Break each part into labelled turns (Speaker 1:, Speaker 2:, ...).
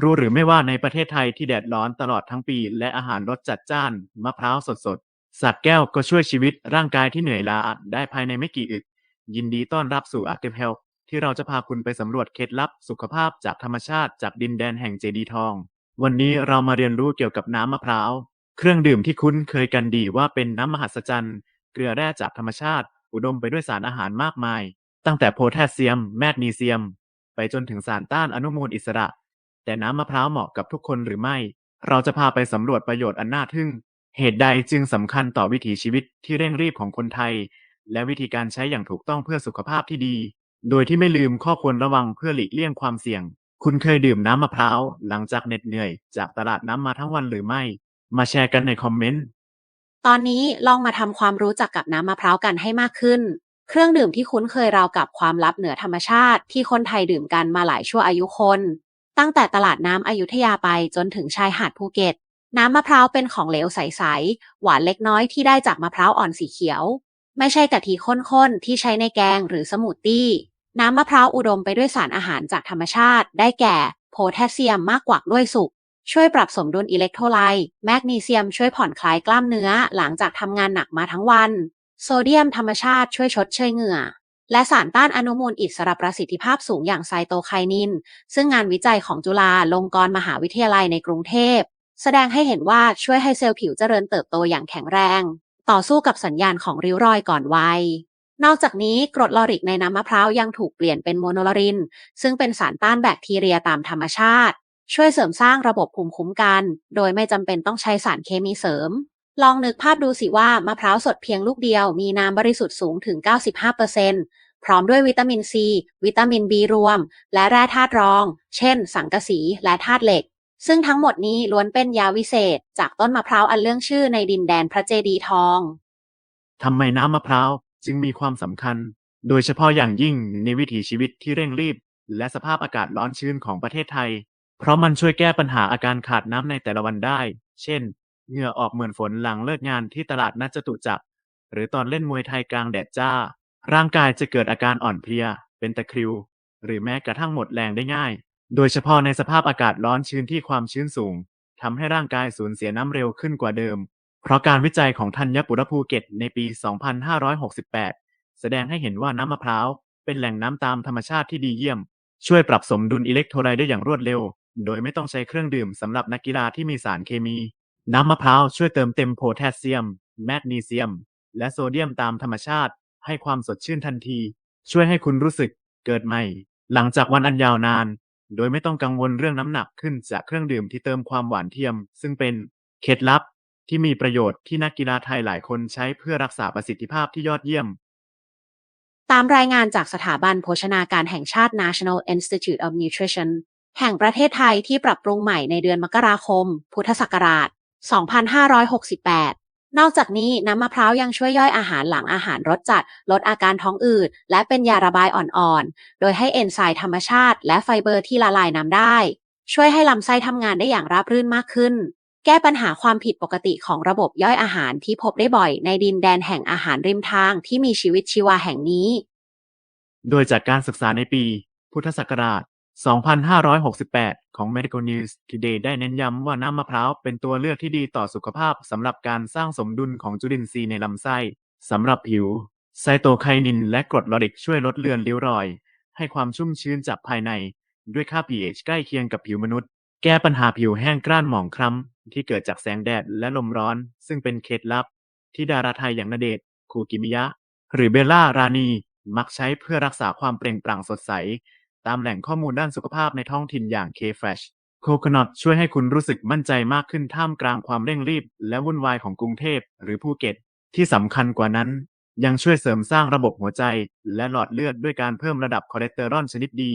Speaker 1: รู้หรือไม่ว่าในประเทศไทยที่แดดร้อนตลอดทั้งปี และอาหารรสจัดจ้าน มะพร้าวสดๆ สักแก้วก็ช่วยชีวิตร่างกายที่เหนื่อยล้าได้ภายในไม่กี่อึด ยินดีต้อนรับสู่ Active Health ที่เราจะพาคุณไปสำรวจเคล็ดลับสุขภาพจากธรรมชาติจากดินแดนแห่งเจดีทอง วันนี้เรามาเรียนรู้เกี่ยวกับน้ำมะพร้าว เครื่องดื่มที่คุ้นเคยกันดีว่าเป็นน้ำมหัศจรรย์ เกลือแร่จากธรรมชาติ อุดมไปด้วยสารอาหารมากมาย ตั้งแต่โพแทสเซียม แมกนีเซียม ไปจนถึงสารต้านอนุมูลอิสระ แต่น้ำมะพร้าวเหมาะกับทุกคนหรือไม่ เราจะพาไปสำรวจประโยชน์อันน่าทึ่ง เหตุใดจึงสำคัญต่อวิถีชีวิตที่เร่งรีบของคนไทย และวิธีการใช้อย่างถูกต้องเพื่อสุขภาพที่ดี โดยที่ไม่ลืมข้อควรระวังเพื่อหลีกเลี่ยงความเสี่ยง คุณเคยดื่มน้ำมะพร้าวหลังจากเหน็ดเหนื่อย จากตลาดน้ำมาทั้งวันหรือไม่ มาแชร์กันในคอมเมนต์
Speaker 2: ตอนนี้ลองมาทำความรู้จักกับน้ำมะพร้าวกันให้มากขึ้น เครื่องดื่มที่คุ้นเคยราวกับความลับเหนือธรรมชาติ ที่คนไทยดื่มกันมาหลายชั่วอายุคน ตั้งแต่ตลาดน้ำอยุธยาไปจนถึงชายหาดภูเก็ต น้ำมะพร้าวเป็นของเหลวใส ๆ หวานเล็กน้อยที่ได้จากมะพร้าวอ่อนสีเขียว ไม่ใช่กะทิข้น ๆ ที่ใช้ในแกงหรือสมูทตี้ น้ำมะพร้าวอุดมไปด้วยสารอาหารจากธรรมชาติ ได้แก่ โพแทสเซียมมากกว่าด้วยสุก ช่วยปรับสมดุลอิเล็กโทรไลต์แมกนีเซียมช่วยผ่อนคลายกล้ามเนื้อหลังจากทำงานหนักมาทั้งวัน โซเดียมธรรมชาติช่วยชดเชยเหงื่อ และสารต้านอนุมูลอิสระประสิทธิภาพสูงอย่างไซโตไคนิน ซึ่งงานวิจัยของจุฬาลงกรณ์มหาวิทยาลัยในกรุงเทพ แสดงให้เห็นว่าช่วยให้เซลล์ผิวเจริญเติบโตอย่างแข็งแรง ต่อสู้กับสัญญาณของริ้วรอยก่อนวัยนอกจากนี้กรดลอริกในน้ำมะพร้าวยังถูกเปลี่ยนเป็นโมโนลอริน ซึ่งเป็นสารต้านแบคทีเรียตามธรรมชาติ ช่วยเสริมสร้างระบบภูมิคุ้มกัน โดยไม่จำเป็นต้องใช้สารเคมีเสริม ลองนึกภาพดูสิว่ามะพร้าวสดเพียงลูกเดียว มีน้ำบริสุทธิ์สูงถึง 95%พร้อมด้วยวิตามินซี วิตามิน B รวม และแร่ธาตุรอง เช่น สังกะสี และธาตุเหล็ก ซึ่งทั้งหมดนี้ล้วนเป็นยาวิเศษ จากต้นมะพร้าวอันเรื่องชื่อในดินแดนพระเจดีทอง
Speaker 1: ทำไมน้ำมะพร้าวจึงมีความสำคัญ โดยเฉพาะอย่างยิ่งในวิถีชีวิตที่เร่งรีบ และสภาพอากาศร้อนชื้นของประเทศไทย เพราะมันช่วยแก้ปัญหาอาการขาดน้ำในแต่ละวันได้ เช่น เหงื่อออกเหมือนฝนหลังเลิกงานที่ตลาดนัดจตุจักรหรือตอนเล่นมวยไทยกลางแดดจ้า ร่างกายจะเกิดอาการอ่อนเพลีย เป็นตะคริว หรือแม้กระทั่งหมดแรงได้ง่าย โดยเฉพาะในสภาพอากาศร้อนชื้นที่ความชื้นสูงทำให้ร่างกายสูญเสียน้ำเร็วขึ้นกว่าเดิม เพราะการวิจัยของธัญปุระภูเก็ตในปี 2568 แสดงให้เห็นว่าน้ำมะพร้าวเป็นแหล่งน้ำตามธรรมชาติที่ดีเยี่ยม ช่วยปรับสมดุลอิเล็กโทรไลต์ได้อย่างรวดเร็ว โดยไม่ต้องใช้เครื่องดื่มสำหรับนักกีฬาที่มีสารเคมี น้ำมะพร้าวช่วยเติมเต็มโพแทสเซียม แมกนีเซียม และโซเดียมตามธรรมชาติ ให้ความสดชื่นทันที ช่วยให้คุณรู้สึกเกิดใหม่ หลังจากวันอันยาวนาน โดยไม่ต้องกังวลเรื่องน้ำหนักขึ้นจากเครื่องดื่มที่เติมความหวานเทียม ซึ่งเป็นเคล็ดลับที่มีประโยชน์ที่นักกีฬาไทยหลายคนใช้เพื่อรักษาประสิทธิภาพที่ยอดเยี่ยม
Speaker 2: ตามรายงานจากสถาบันโภชนาการแห่งชาติ National Institute of Nutrition แห่งประเทศไทยที่ปรับปรุงใหม่ในเดือนมกราคม พุทธศักราช 2568 นอกจากนี้น้ำมะพร้าวยังช่วยย่อยอาหารหลังอาหารรสจัด ลดอาการท้องอืด และเป็นยาระบายอ่อนๆ โดยให้เอนไซม์ธรรมชาติ และไฟเบอร์ที่ละลายน้ำได้ ช่วยให้ลำไส้ทำงานได้อย่างราบรื่นมากขึ้น แก้ปัญหาความผิดปกติของระบบย่อยอาหารที่พบได้บ่อย ในดินแดนแห่งอาหารริมทางที่มีชีวิตชีวาแห่งนี้
Speaker 1: โดยจากการศึกษาในปี พุทธศักราช 2568 ของ Medical News Today ได้เน้นย้ำว่าน้ำมะพร้าวเป็นตัวเลือกที่ดีต่อสุขภาพสำหรับการสร้างสมดุลของจุลินทรีย์ในลำไส้สำหรับผิว ไซโตไคนินและกรดลอริกช่วยลดเลือนริ้วรอย ให้ความชุ่มชื้นจากภายใน ด้วยค่า pH ใกล้เคียงกับผิวมนุษย์ แก้ปัญหาผิวแห้งกร้านหมองคล้ำ ที่เกิดจากแสงแดดและลมร้อน ซึ่งเป็นเคล็ดลับ ที่ดาราไทยอย่างณเดชน์คูกิมิยะ หรือเบลล่ารานี มักใช้เพื่อรักษาความเปล่งปลั่งสดใส ตามแหล่งข้อมูลด้านสุขภาพในท้องถิ่นอย่าง K-Fresh Coconut ช่วยให้คุณรู้สึกมั่นใจมากขึ้นท่ามกลางความเร่งรีบ และวุ่นวายของกรุงเทพหรือภูเก็ต ที่สำคัญกว่านั้น ยังช่วยเสริมสร้างระบบหัวใจ และหลอดเลือดด้วยการเพิ่มระดับคอเลสเตอรอลชนิดดี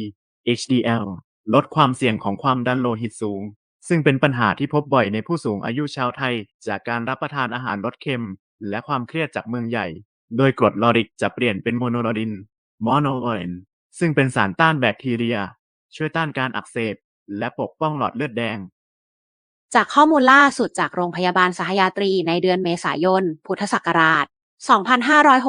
Speaker 1: HDL ลดความเสี่ยงของความดันโลหิตสูง ซึ่งเป็นปัญหาที่พบบ่อยในผู้สูงอายุชาวไทย จากการรับประทานอาหารรสเค็ม และความเครียดจากเมืองใหญ่ โดยกรดลอริกจะเปลี่ยนเป็นโมโนลอรินมอโนโอเอน ซึ่งเป็นสารต้านแบคทีเรีย ช่วยต้านการอักเสบ และปกป้องหลอดเลือดแดง
Speaker 2: จากข้อมูลล่าสุดจากโรงพยาบาลสหยาตรีในเดือนเมษายน พุทธศักราช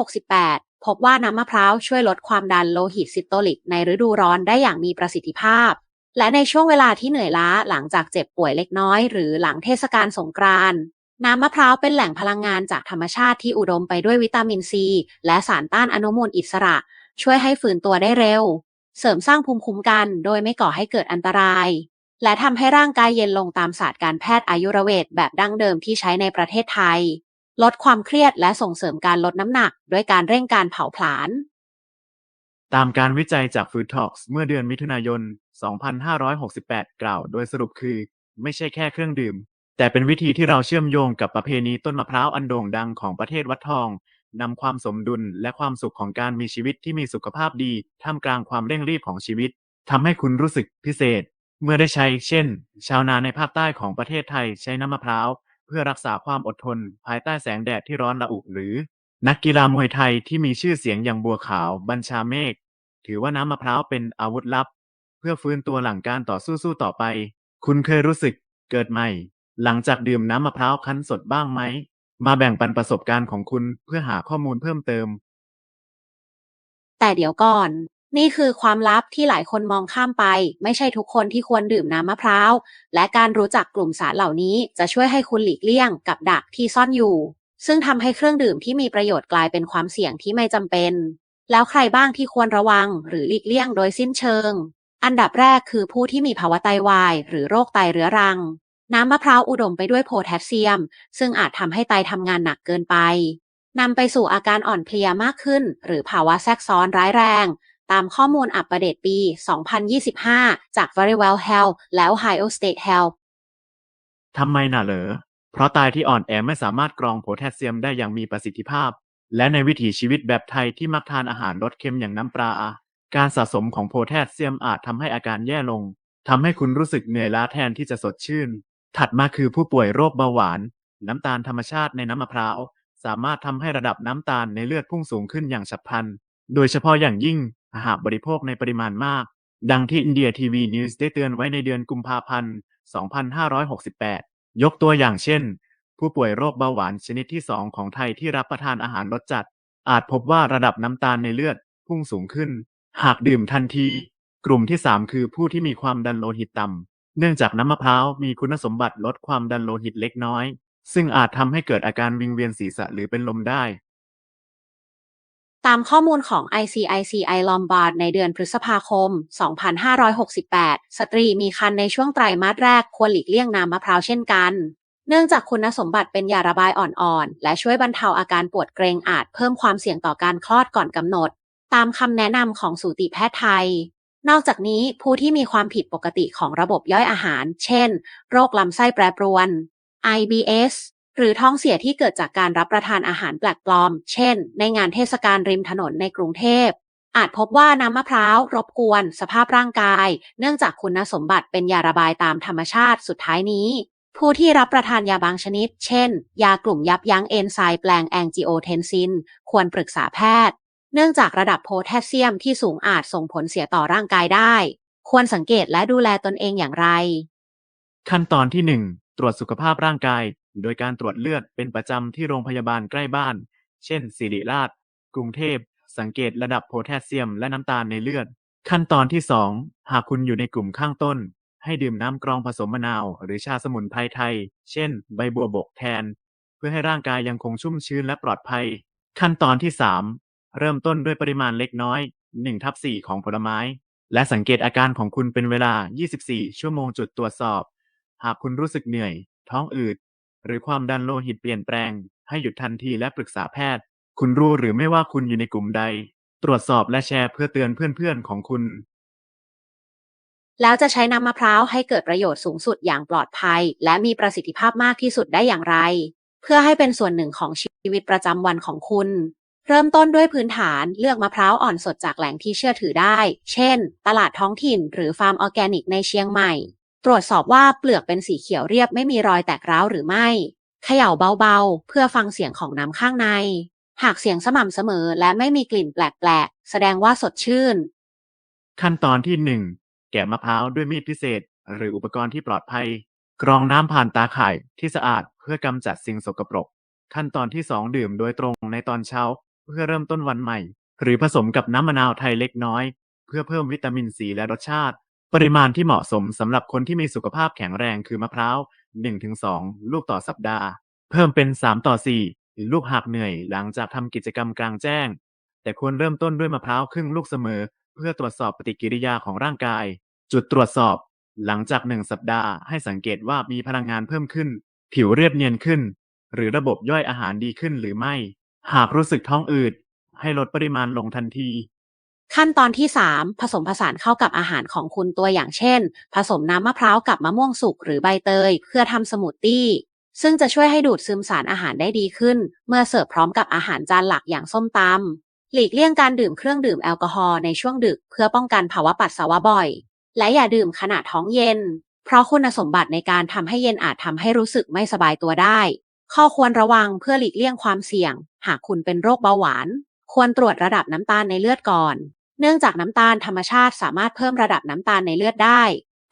Speaker 2: 2568 พบว่าน้ำมะพร้าวช่วยลดความดันโลหิตซิสโตลิกในฤดูร้อนได้อย่างมีประสิทธิภาพ และในช่วงเวลาที่เหนื่อยล้าหลังจากเจ็บป่วยเล็กน้อย หรือหลังเทศกาลสงกรานต์น้ำมะพร้าวเป็นแหล่งพลังงานจากธรรมชาติที่อุดมไปด้วยวิตามินซี และสารต้านอนุมูลอิสระ ช่วยให้ฟื้นตัวได้เร็ว เสริมสร้างภูมิคุ้มกัน โดยไม่ก่อให้เกิดอันตราย และทำให้ร่างกายเย็นลงตามศาสตร์การแพทย์อายุรเวทแบบดั้งเดิมที่ใช้ในประเทศไทย ลดความเครียดและส่งเสริมการลดน้ำหนัก ด้วยการเร่งการเผาผลาญ
Speaker 1: ตามการวิจัยจาก Food Talks เมื่อเดือนมิถุนายน 2568 กล่าวโดยสรุปคือ ไม่ใช่แค่เครื่องดื่ม แต่เป็นวิธีที่เราเชื่อมโยงกับประเพณีต้นมะพร้าวอันโด่งดังของประเทศวัดทอง นำความสมดุลและความสุขของการมีชีวิตที่มีสุขภาพดีท่ามกลางความเร่งรีบของชีวิตทำให้คุณรู้สึกพิเศษ เมื่อได้ใช้ เช่น ชาวนาในภาคใต้ของประเทศไทยใช้น้ำมะพร้าว เพื่อรักษาความอดทน ภายใต้แสงแดดที่ร้อนระอุหรือ นักกีฬามวยไทยที่มีชื่อเสียงอย่างบัวขาวบัญชาเมฆถือว่าน้ำมะพร้าวเป็นอาวุธลับ เพื่อฟื้นตัวหลังการต่อสู้สู้ต่อไป คุณเคยรู้สึกเกิดใหม่ หลังจากดื่มน้ำมะพร้าวคั้นสดบ้างไหม มาแบ่งปันประสบการณ์ของคุณเพื่อหาข้อมูลเพิ่มเติม
Speaker 2: แต่เดี๋ยวก่อน นี่คือความลับที่หลายคนมองข้ามไป ไม่ใช่ทุกคนที่ควรดื่มน้ำมะพร้าว และการรู้จักกลุ่มสารเหล่านี้จะช่วยให้คุณหลีกเลี่ยงกับดักที่ซ่อนอยู่ ซึ่งทำให้เครื่องดื่มที่มีประโยชน์กลายเป็นความเสี่ยงที่ไม่จำเป็น แล้วใครบ้างที่ควรระวัง หรือหลีกเลี่ยงโดยสิ้นเชิง อันดับแรกคือผู้ที่มีภาวะไตวาย หรือโรคไตเรื้อรัง น้ำมะพร้าวอุดมไปด้วยโพแทสเซียม ซึ่งอาจทำให้ไตทำงานหนักเกินไปนำไปสู่อาการอ่อนเพลียมากขึ้น หรือภาวะแทรกซ้อนร้ายแรง ตามข้อมูลอัปเดตปี 2025 จาก Very Well Health แล้ว Ohio State Health
Speaker 1: ทำไมน่ะเหรอ เพราะไตที่อ่อนแอไม่สามารถกรองโพแทสเซียมได้อย่างมีประสิทธิภาพ และในวิถีชีวิตแบบไทยที่มักทานอาหารรสเค็มอย่างน้ำปลา การสะสมของโพแทสเซียมอาจทำให้อาการแย่ลงทำให้คุณรู้สึกเหนื่อยล้าแทนที่จะสดชื่น ถัดมาคือผู้ป่วยโรคเบาหวาน น้ำตาลธรรมชาติในน้ำมะพร้าว สามารถทำให้ระดับน้ำตาลในเลือดพุ่งสูงขึ้นอย่างฉับพลัน โดยเฉพาะอย่างยิ่งหากบริโภคในปริมาณมาก ดังที่อินเดียทีวีนิวส์ได้เตือนไว้ในเดือนกุมภาพันธ์ 2568 ยกตัวอย่างเช่น ผู้ป่วยโรคเบาหวานชนิดที่ 2 ของไทยที่รับประทานอาหารรสจัด อาจพบว่าระดับน้ำตาลในเลือดพุ่งสูงขึ้น หากดื่มทันที กลุ่มที่ 3 คือผู้ที่มีความดันโลหิตต่ำ เนื่องจากน้ำมะพร้าวมีคุณสมบัติลดความดันโลหิตเล็กน้อย ซึ่งอาจทำให้เกิดอาการวิงเวียนศีรษะหรือเป็นลมได้
Speaker 2: ตามข้อมูลของ ICICI Lombard ในเดือนพฤษภาคม 2568 สตรีมีครรภ์ในช่วงไตรมาสแรกควรหลีกเลี่ยงน้ำมะพร้าวเช่นกัน เนื่องจากคุณสมบัติเป็นยาระบายอ่อนๆ และช่วยบรรเทาอาการปวดเกรงอาจเพิ่มความเสี่ยงต่อการคลอดก่อนกำหนด ตามคำแนะนำของสูติแพทย์ไทย นอกจากนี้ผู้ที่มีความผิดปกติของระบบย่อยอาหาร เช่น โรคลำไส้แปรปรวน IBS หรือท้องเสียที่เกิดจากการรับประทานอาหารแปลกปลอม เช่น ในงานเทศกาลริมถนนในกรุงเทพ อาจพบว่าน้ำมะพร้าวรบกวน สภาพร่างกาย เนื่องจากคุณสมบัติเป็นยาระบายตามธรรมชาติสุดท้ายนี้ ผู้ที่รับประทานยาบางชนิด เช่น ยากลุ่มยับยั้งเอนไซม์แปลงแองจิโอเทนซิน ควรปรึกษาแพทย์ เนื่องจากระดับโพแทสเซียมที่สูงอาจส่งผลเสียต่อร่างกายได้ ควรสังเกตและดูแลตนเองอย่างไร
Speaker 1: ขั้นตอนที่ 1 ตรวจสุขภาพร่างกาย โดยการตรวจเลือดเป็นประจำที่โรงพยาบาลใกล้บ้าน เช่นศิริราช กรุงเทพ สังเกตระดับโพแทสเซียมและน้ำตาลในเลือด ขั้นตอนที่ 2 หากคุณอยู่ในกลุ่มข้างต้น ให้ดื่มน้ำกรองผสมมะนาว หรือชาสมุนไพรไทย เช่น ใบบัวบกแทน เพื่อให้ร่างกายยังคงชุ่มชื้นและปลอดภัย ขั้นตอนที่ 3 เริ่มต้นด้วยปริมาณเล็กน้อย1ทับ4ของผลไม้ และสังเกตอาการของคุณเป็นเวลา 24 ชั่วโมงจุดตรวจสอบ หากคุณรู้สึกเหนื่อย ท้องอืด หรือความดันโลหิตเปลี่ยนแปลง ให้หยุดทันทีและปรึกษาแพทย์ คุณรู้หรือไม่ว่าคุณอยู่ในกลุ่มใด ตรวจสอบและแชร์เพื่อเตือนเพื่อนๆของคุณ
Speaker 2: แล้วจะใช้น้ำมะพร้าวให้เกิดประโยชน์สูงสุดอย่างปลอดภัย และมีประสิทธิภาพมากที่สุดได้อย่างไร เพื่อให้เป็นส่วนหนึ่งของชีวิตประจำวันของคุณ เริ่มต้นด้วยพื้นฐานเลือกมะพร้าวอ่อนสดจากแหล่งที่เชื่อถือได้ เช่น ตลาดท้องถิ่น หรือฟาร์มออร์แกนิกในเชียงใหม่ ตรวจสอบว่าเปลือกเป็นสีเขียวเรียบไม่มีรอยแตกร้าวหรือไม่ เขย่าเบาๆ เพื่อฟังเสียงของน้ำข้างใน หากเสียงสม่ำเสมอและไม่มีกลิ่นแปลกๆ แสดงว่าสดชื่น
Speaker 1: ขั้นตอนที่ 1 แกะมะพร้าวด้วยมีดพิเศษ หรืออุปกรณ์ที่ปลอดภัย กรองน้ำผ่านตาข่ายที่สะอาดเพื่อกำจัดสิ่งสกปรกขั้นตอนที่ 2 ดื่มโดยตรงในตอนเช้า เพื่อเริ่มต้นวันใหม่ หรือผสมกับน้ำมะนาวไทยเล็กน้อย เพื่อเพิ่มวิตามินซีและรสชาติ ปริมาณที่เหมาะสมสำหรับคนที่มีสุขภาพแข็งแรงคือมะพร้าว 1-2 ลูกต่อสัปดาห์ เพิ่มเป็น 3 ต่อ 4 ลูกหากเหนื่อยหลังจากทำกิจกรรมกลางแจ้ง แต่ควรเริ่มต้นด้วยมะพร้าวครึ่งลูกเสมอ เพื่อตรวจสอบปฏิกิริยาของร่างกาย จุดตรวจสอบ หลังจาก1สัปดาห์ให้สังเกตว่ามีพลังงานเพิ่มขึ้น ผิวเรียบเนียนขึ้น หรือระบบย่อยอาหารดีขึ้นหรือไม่ หากรู้สึกท้องอืด ให้ลดปริมาณลงทันที
Speaker 2: ขั้นตอนที่ 3 ผสมผสานเข้ากับอาหารของคุณตัวอย่างเช่น ผสมน้ำมะพร้าวกับมะม่วงสุกหรือใบเตย เพื่อทำสมูทตี้ ซึ่งจะช่วยให้ดูดซึมสารอาหารได้ดีขึ้น เมื่อเสิร์ฟพร้อมกับอาหารจานหลักอย่างส้มตำหลีกเลี่ยงการดื่มเครื่องดื่มแอลกอฮอล์ในช่วงดึก เพื่อป้องกันภาวะปัสสาวะบ่อย และอย่าดื่มขณะท้องเย็น เพราะคุณสมบัติในการทำให้เย็นอาจทำให้รู้สึกไม่สบายตัวได้ ข้อควรระวังเพื่อหลีกเลี่ยงความเสี่ยง หากคุณเป็นโรคเบาหวาน ควรตรวจระดับน้ำตาลในเลือดก่อน เนื่องจากน้ำตาลธรรมชาติสามารถเพิ่มระดับน้ำตาลในเลือดได้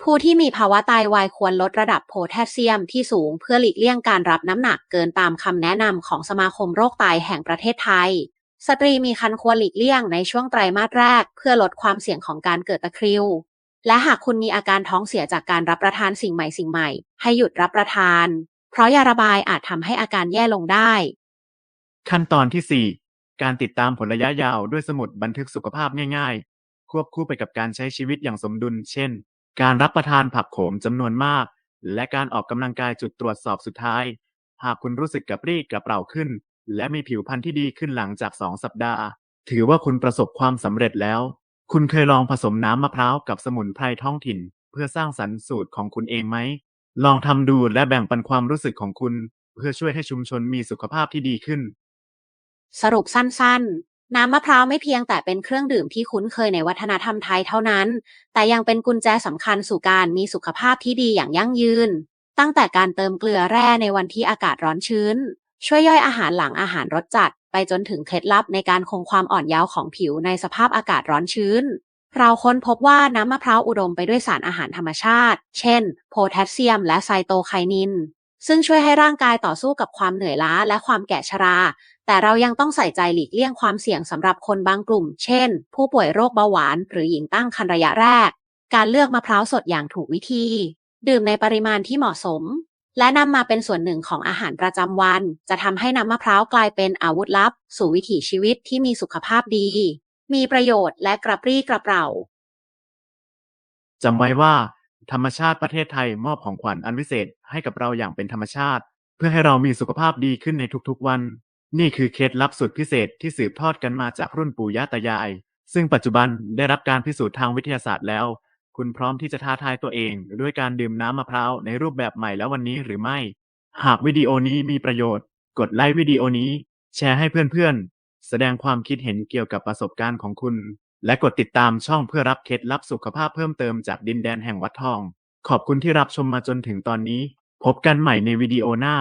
Speaker 2: ผู้ที่มีภาวะไตาวายควรลดระดับโพแทสเซียมที่สูงเพื่อหลีกเลี่ยงการรับน้ำหนักเกินตามคำแนะนำของสมาคมโรคไตแห่งประเทศไทย สตรีมีครรภ์ควรหลีกเลี่ยงในช่วงไตรมาสแรก เพื่อลดความเสี่ยงของการเกิดตะคริวและหากคุณมีอาการท้องเสียจากการรับประทานสิ่งใหม่สิ่งใหม่ ให้หยุดรับประทาน เพราะยาระบายอาจทำให้อาการแย่ลงได้
Speaker 1: ขั้นตอนที่ 4 การติดตามผลระยะยาวด้วยสมุดบันทึกสุขภาพง่ายๆ ควบคู่ไปกับการใช้ชีวิตอย่างสมดุล เช่น การรับประทานผักโขมจำนวนมาก และการออกกำลังกายจุดตรวจสอบสุดท้าย หากคุณรู้สึกกระปรี้กระเปร่าขึ้น และมีผิวพรรณที่ดีขึ้นหลังจาก 2 สัปดาห์ ถือว่าคุณประสบความสำเร็จแล้ว คุณเคยลองผสมน้ำมะพร้าวกับสมุนไพรท้องถิ่น เพื่อสร้างสรรค์สูตรของคุณเองไหม ลองทำดูและแบ่งปันความรู้สึกของคุณ เพื่อช่วยให้ชุมชนมีสุขภาพที่ดีขึ้น
Speaker 2: สรุปสั้นๆ น้ำมะพร้าวไม่เพียงแต่เป็นเครื่องดื่มที่คุ้นเคยในวัฒนธรรมไทยเท่านั้น แต่ยังเป็นกุญแจสำคัญสู่การมีสุขภาพที่ดีอย่างยั่งยืน ตั้งแต่การเติมเกลือแร่ในวันที่อากาศร้อนชื้น ช่วยย่อยอาหารหลังอาหารรสจัด ไปจนถึงเคล็ดลับในการคงความอ่อนเยาว์ของผิวในสภาพอากาศร้อนชื้น เราค้นพบว่าน้ำมะพร้าวอุดมไปด้วยสารอาหารธรรมชาติ เช่น โพแทสเซียม และไซโตไคนินซึ่งช่วยให้ร่างกายต่อสู้กับความเหนื่อยล้าและความแก่ชรา แต่เรายังต้องใส่ใจหลีกเลี่ยงความเสี่ยงสำหรับคนบางกลุ่ม เช่น ผู้ป่วยโรคเบาหวาน หรือหญิงตั้งครรภ์ระยะแรก การเลือกมะพร้าวสดอย่างถูกวิธี ดื่มในปริมาณที่เหมาะสม และนำมาเป็นส่วนหนึ่งของอาหารประจำวัน จะทำให้น้ำมะพร้าวกลายเป็นอาวุธลับ สู่วิถีชีวิตที่มีสุขภาพดี มีประโยชน์และกระปรี้กระเปร่า
Speaker 1: จำไว้ว่าธรรมชาติประเทศไทยมอบของขวัญอันวิเศษให้กับเราอย่างเป็นธรรมชาติ เพื่อให้เรามีสุขภาพดีขึ้นในทุกๆวัน นี่คือเคล็ดลับสุดพิเศษที่สืบทอดกันมาจากรุ่นปู่ย่าตายาย ซึ่งปัจจุบันได้รับการพิสูจน์ทางวิทยาศาสตร์แล้ว คุณพร้อมที่จะท้าทายตัวเองด้วยการดื่มน้ำมะพร้าวในรูปแบบใหม่แล้ววันนี้หรือไม่ หากวิดีโอนี้มีประโยชน์ กดไลค์วิดีโอนี้ แชร์ให้เพื่อนๆ แสดงความคิดเห็นเกี่ยวกับประสบการณ์ของคุณ และกดติดตามช่องเพื่อรับเคล็ดลับสุขภาพเพิ่มเติมจากดินแดนแห่งวัดทอง ขอบคุณที่รับชมมาจนถึงตอนนี้ พบกันใหม่ในวิดีโอหน้า